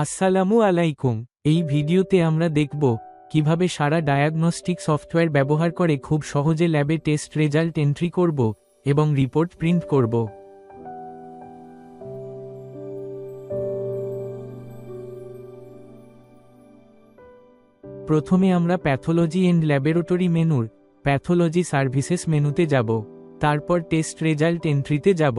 আসসালামু আলাইকুম। এই ভিডিওতে আমরা দেখব কীভাবে সারা ডায়াগনস্টিক সফটওয়্যার ব্যবহার করে খুব সহজে ল্যাবে টেস্ট রেজাল্ট এন্ট্রি করব এবং রিপোর্ট প্রিন্ট করব। প্রথমে আমরা প্যাথোলজি এন্ড ল্যাবরেটরি মেনুর প্যাথোলজি সার্ভিসেস মেনুতে যাব। তারপর টেস্ট রেজাল্ট এন্ট্রিতে যাব।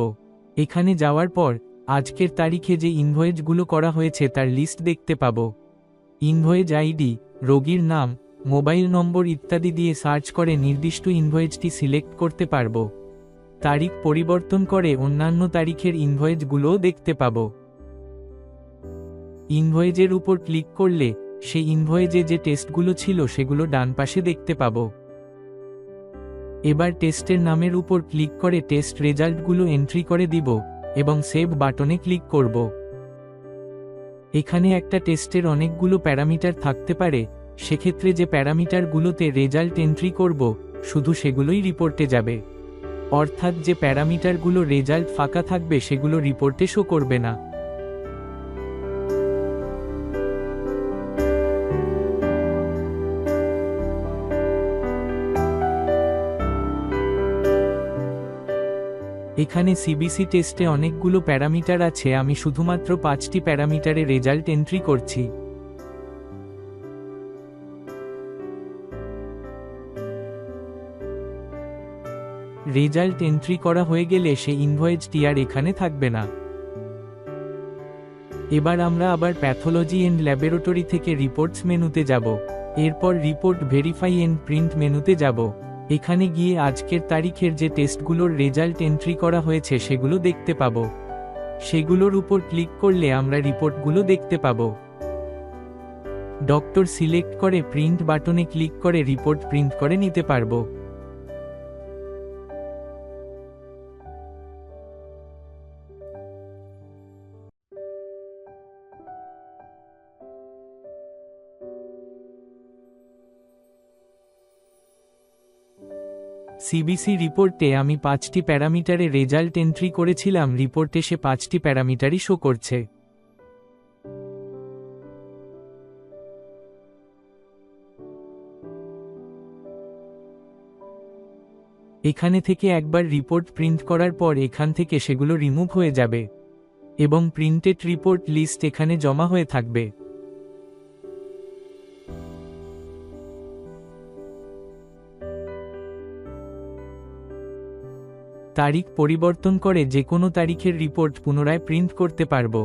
এখানে যাওয়ার পর আজকের তারিখে যে ইনভয়েজগুলো করা হয়েছে তার লিস্ট দেখতে পাব। ইনভয়েজ আইডি, রোগীর নাম, মোবাইল নম্বর ইত্যাদি দিয়ে সার্চ করে নির্দিষ্ট ইনভয়েজটি সিলেক্ট করতে পারব। তারিখ পরিবর্তন করে অন্যান্য তারিখের ইনভয়েজগুলোও দেখতে পাব। ইনভয়েজের উপর ক্লিক করলে সেই ইনভয়েজে যে টেস্টগুলো ছিল সেগুলো ডান পাশে দেখতে পাব। এবার টেস্টের নামের উপর ক্লিক করে টেস্ট রেজাল্টগুলো এন্ট্রি করে দিব। এবং সেভ বাটনে ক্লিক করব। এখানে একটা টেস্টের অনেকগুলো প্যারামিটার থাকতে পারে, সেক্ষেত্রে যে প্যারামিটারগুলোতে রেজাল্ট এন্ট্রি করব, শুধু সেগুলোই রিপোর্টে যাবে। অর্থাৎ যে প্যারামিটারগুলো রেজাল্ট ফাঁকা থাকবে সেগুলো রিপোর্টে শো করবে না। এখানে সিবিসি টেস্টে অনেকগুলো প্যারামিটার আছে, আমি শুধুমাত্র পাঁচটি প্যারামিটারে রেজাল্ট এন্ট্রি করছি। রেজাল্ট এন্ট্রি করা হয়ে গেলে সে ইনভয়েজটি আর এখানে থাকবে না। এবার আমরা আবার প্যাথোলজি এন্ড ল্যাবরেটরি থেকে রিপোর্টস মেনুতে যাব। এরপর রিপোর্ট ভেরিফাই এন্ড প্রিন্ট মেনুতে যাব। এখানে গিয়ে আজকের তারিখের যে টেস্টগুলোর রেজাল্ট এন্ট্রি করা হয়েছে সেগুলো দেখতে পাবো। সেগুলোর উপর ক্লিক করলে আমরা রিপোর্টগুলো দেখতে পাব। ডক্টর সিলেক্ট করে প্রিন্ট বাটনে ক্লিক করে রিপোর্ট প্রিন্ট করে নিতে পারব। সিবিসি রিপোর্টে আমি পাঁচটি প্যারামিটারে রেজাল্ট এন্ট্রি করেছিলাম। রিপোর্টে সে পাঁচটি প্যারামিটারই শো করছে। এখানে থেকে একবার রিপোর্ট প্রিন্ট করার পর এখান থেকে সেগুলো রিমুভ হয়ে যাবে এবং প্রিন্টেড রিপোর্ট লিস্ট এখানে জমা হয়ে থাকবে। তারিখ পরিবর্তন করে যে কোনো তারিখের রিপোর্ট পুনরায় প্রিন্ট করতে পারব।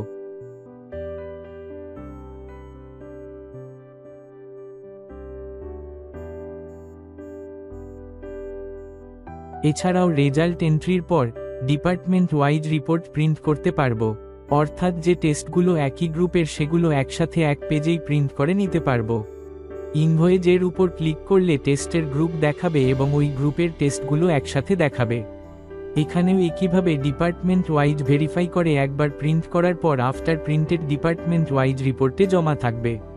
এছাড়াও রেজাল্ট এন্ট্রির পর ডিপার্টমেন্ট ওয়াইজ রিপোর্ট প্রিন্ট করতে পারব। অর্থাৎ যে টেস্টগুলো একই গ্রুপের সেগুলো একসাথে এক পেজেই প্রিন্ট করে নিতে পারব। ইনভয়েজের উপর ক্লিক করলে টেস্টের গ্রুপ দেখাবে এবং ওই গ্রুপের টেস্টগুলো একসাথে দেখাবে। এখানেও একইভাবে ডিপার্টমেন্ট ওয়াইজ ভেরিফাই করে একবার প্রিন্ট করার পর আফটার প্রিন্টেড ডিপার্টমেন্ট ওয়াইজ রিপোর্টে জমা থাকবে।